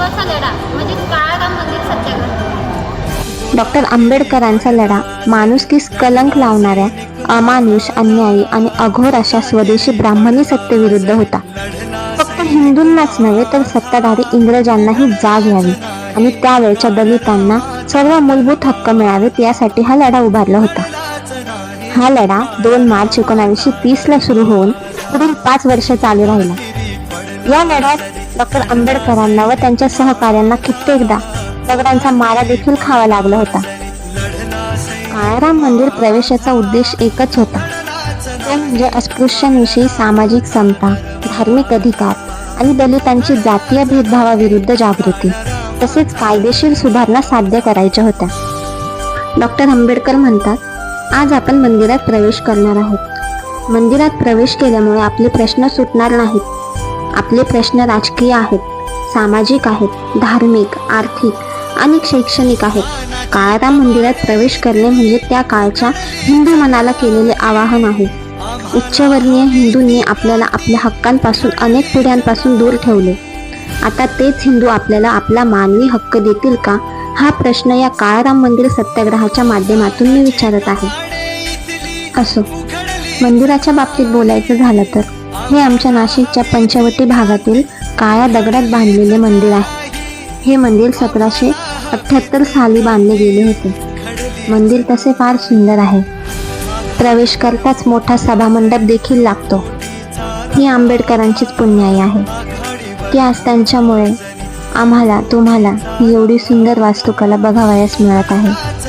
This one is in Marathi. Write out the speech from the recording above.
महत्त्वाचा लढा म्हणजे काळाराम मंदिर सत्याग्रह. डॉक्टर आंबेडकरांचा लढा माणुसकीस कलंक लावणाऱ्या अमानुष अन्यायी आणि अघोर अशा स्वदेशी ब्राह्मणी सत्तेविरुद्ध होता. फक्त हिंदूंनाच नव्हे तर सत्ताधारी इंग्रजांनाही जाग यावी आणि त्यावेळच्या दलितांना सर्व मूलभूत हक्क मिळावेत यासाठी हा लढा उभारला होता. हा लढा दोन मार्च एकोणावीसशे तीसला सुरू होऊन पुढील पाच वर्ष चालू राहिला. या लढ्यात डॉक्टर आंबेडकरांना व त्यांच्या सहकाऱ्यांना कित्येकदा दगडांचा मारा देखील खावा लागला होता. काळाराम मंदिर प्रवेशाचा उद्देश एकच होता. तो म्हणजे अस्पृश्यांविषयी सामाजिक समता धार्मिक अधिकार आणि दलितांची जातीय भेदभावाविरुद्ध जागृती तसेच कायदेशीर सुधारणा साध्य करायच्या होत्या. डॉक्टर आंबेडकर म्हणतात आज आपण मंदिरात प्रवेश करणार आहोत. मंदिरात प्रवेश केल्यामुळे आपले प्रश्न सुटणार नाहीत. आपले प्रश्न राजकीय आहेत सामाजिक आहेत धार्मिक आर्थिक आणि शैक्षणिक आहेत. काळाराम मंदिरात प्रवेश करणे म्हणजे त्या काळच्या हिंदू मनाला केलेले आवाहन आहे. उच्चवर्णीय हिंदूंनी आपल्याला आपल्या हक्कांपासून अनेक पिढ्यांपासून दूर ठेवले. आता तेच हिंदू आपल्याला आपला मानवी हक्क देतील का? हा प्रश्न या काळाराम मंदिर सत्याग्रहाच्या माध्यमातून मी विचारत आहे. असो. मंदिराच्या बाबतीत बोलायचं झालं तर? हे आमच्या नाशिकच्या पंचवटी भागातील काळ्या दगडात बांधलेले मंदिर आहे. हे मंदिर सतराशे अठ्ठ्याहत्तर साली बांधले गेले होते. मंदिर तसे फार सुंदर आहे. प्रवेश करताच मोठा सभामंडप देखील लागतो. ही आंबेडकरांचीच पुण्याई आहे. की आज त्यांच्यामुळे आम्हाला तुम्हाला ही एवढी सुंदर वास्तुकला बघावयास मिळत आहे.